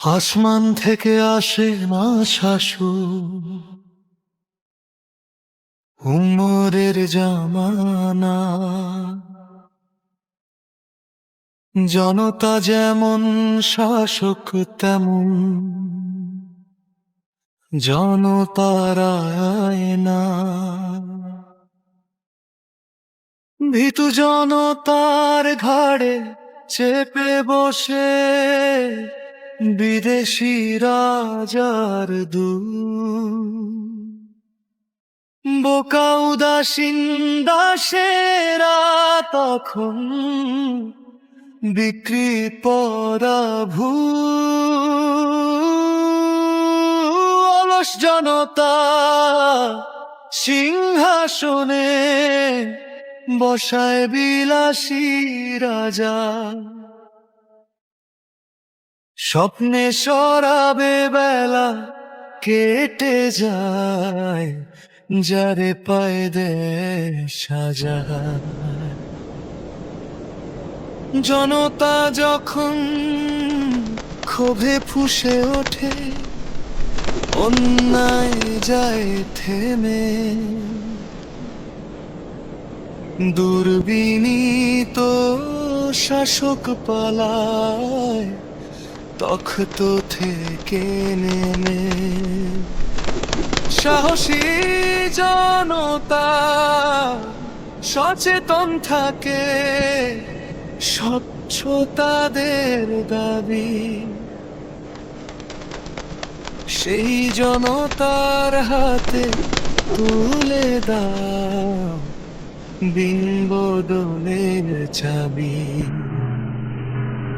আসমান থেকে আসে না শাশু উমরের জামানা। জনতা যেমন শাসক, তেমন জনতারায় না ভীতু জনতার ঘাড়ে চেপে বসে বিদেশি রাজার দু বোকা উদাসীন দাসেরা তখন বিক্রি পরাভূ অলস জনতা সিংহাসনে বসায় বিলাসী রাজা। স্বপ্নে সরাবে বেলা কেটে যায়, যারে পায় দে সাজা জনতা যখন ক্ষোভে ফুসে ওঠে, অন্যায় যায় থেমে। দুর্বিনীত শাসক পালায় তখ্ত থেকে নেমে সাহসী জনতা সচেতন থাকে স্বচ্ছতাদের দাবি। সেই জনতার হাতে তুলে দাও বিম্বদলের চাবি।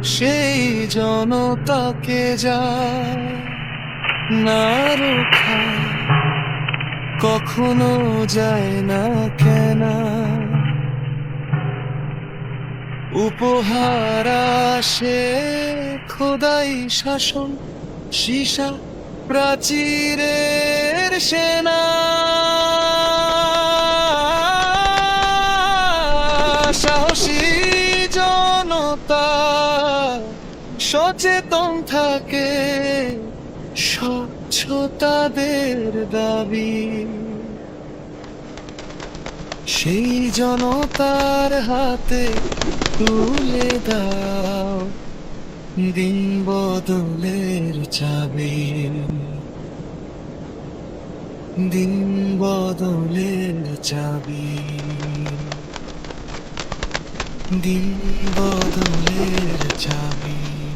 সেই জনতাকে যা না রোখা কখনো যায় না কেনা। উপহার আসে খোদাই শাসন, সীসা প্রাচীরের সেনা। সাহসী জনতা সচেতন থাকে স্বচ্ছতাদের দাবি। সেই জনতার হাতে তুলে দাও দিন বদলের চাবি। দিন বদলের চাবি। দিন বদলের চাবি।